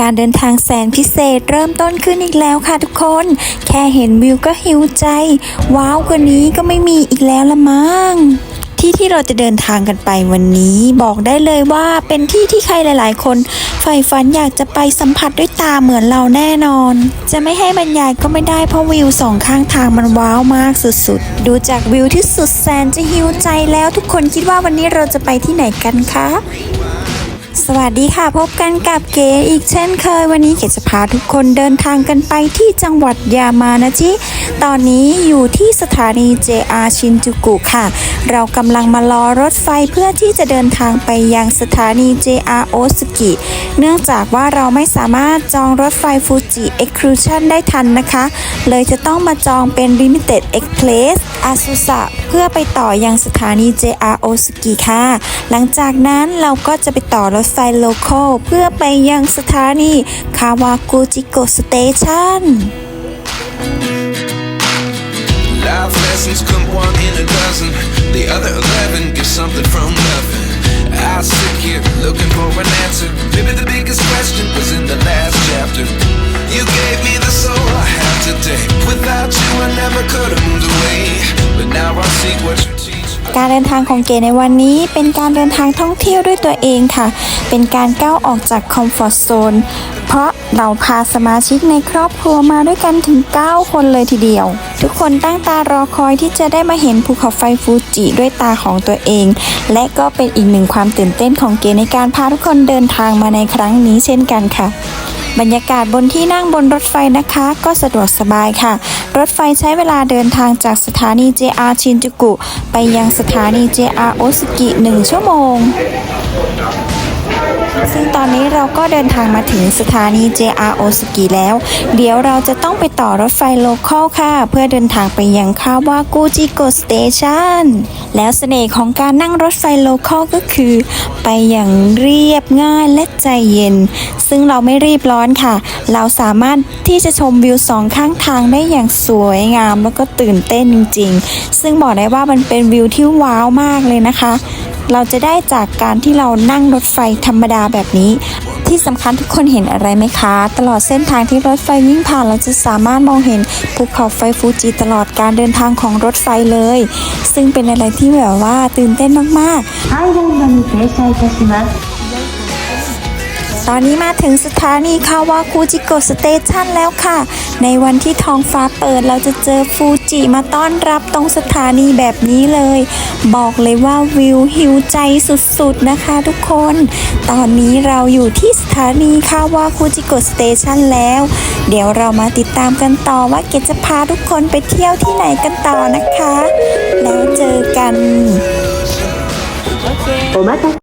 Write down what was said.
การเดินทางแสนพิเศษเริ่มต้นขึ้นอีกแล้วค่ะทุกคน แค่เห็นวิวก็หิวใจ ว้าวกว่านี้ก็ไม่มีอีกแล้วละมั้งที่ที่เราจะเดินทางกันไปวันนี้บอกได้เลยว่าเป็นที่ที่ใครหลาย ๆ คนใฝ่ฝันอยากจะไปสัมผัสด้วยตาเหมือนเราแน่นอน จะไม่ให้บรรยายก็ไม่ได้เพราะวิวสองข้างทางมันว้าวมากสุด ๆ ดูจากวิวที่สุดแสนจะหิวใจแล้วทุกคนคิดว่าวันนี้เราจะไปที่ไหนกันคะ สวัสดีค่ะพบกันกับเก๋อีกเช่นเคย วันนี้เก๋จะพาทุกคนเดินทางกันไปที่จังหวัดยามานะจิ ตอนนี้อยู่ที่สถานี JR ชินจูกุค่ะ เรากำลังมารอรถไฟเพื่อที่จะเดินทางไปยังสถานี JR โอสกิเนื่องจากว่าเราไม่สามารถจองรถไฟฟูจิ Exclusion ได้ทันนะคะ เลยจะต้องมาจองเป็น Limited Express อาซุสะเพื่อไปต่อยังสถานี JR โอสกิค่ะ หลังจากนั้นเราก็จะไปต่อรถไฟโลคอลเพื่อไปยังสถานีคาวากุจิโกสเตชัน Life lessons come one in a dozen. The other eleven get something from nothing. I sit here looking for an answer. Maybe the biggest question was in the last chapter. You gave me the soul I have today. Without you, I never could have moved การเดินทางของเก๋ในวันนี้เป็นการเดินทางท่องเที่ยวด้วยตัวเองค่ะ เป็นการก้าวออกจากคอมฟอร์ทโซน เพราะเราพาสมาชิกในครอบครัวมาด้วยกันถึง 9 คนเลยทีเดียว ทุกคนตั้งตารอคอยที่จะได้มาเห็นภูเขาไฟฟูจิด้วยตาของตัวเอง และก็เป็นอีกหนึ่งความตื่นเต้นของเก๋ในการพาทุกคนเดินทางมาในครั้งนี้เช่นกันค่ะ บรรยากาศบนที่นั่งบนรถไฟนะคะ ก็สะดวกสบายค่ะ รถไฟใช้เวลาเดินทางจากสถานี JR ชินจูกุ ไปยังสถานี JR โอซุกิ 1 ชั่วโมง ซึ่งตอนนี้เราก็เดินทางมาถึงสถานี JR โอสกิแล้ว เดี๋ยวเราจะต้องไปต่อรถไฟโลคอลค่ะ เพื่อเดินทางไปยังคาวากุจิโกสเตชันแล้วเสน่ห์ของการนั่งรถไฟโลคอลก็คือ ไปอย่างเรียบง่ายและใจเย็น ซึ่งเราไม่รีบร้อนค่ะ เราสามารถที่จะชมวิวสองข้างทางได้อย่างสวยงามแล้วก็ตื่นเต้นจริง ๆ ซึ่งบอกได้ว่ามันเป็นวิวที่ว้าวมากเลยนะคะ เราจะได้จากการที่เรานั่งรถไฟธรรมดาแบบนี้ ที่สำคัญทุกคนเห็นอะไรไหมคะ ตลอดเส้นทางที่รถไฟวิ่งผ่านเราจะสามารถมองเห็นภูเขาไฟฟูจิตลอดการเดินทางของรถไฟเลย ซึ่งเป็นอะไรที่แบบว่าตื่นเต้นมากๆ ตอนนี้มาถึงสถานีคาวาคูจิโกสเตชันแล้วค่ะ ในวันที่ท้องฟ้าเปิดเราจะเจอฟูจิมาต้อนรับตรงสถานีแบบนี้เลย บอกเลยว่าวิวหิวใจสุดๆนะคะทุกคน ตอนนี้เราอยู่ที่สถานีคาวาคูจิโกสเตชันแล้ว เดี๋ยวเรามาติดตามกันต่อว่าเกดจะพาทุกคนไปเที่ยวที่ไหนกันต่อนะคะ แล้วเจอกันโอเค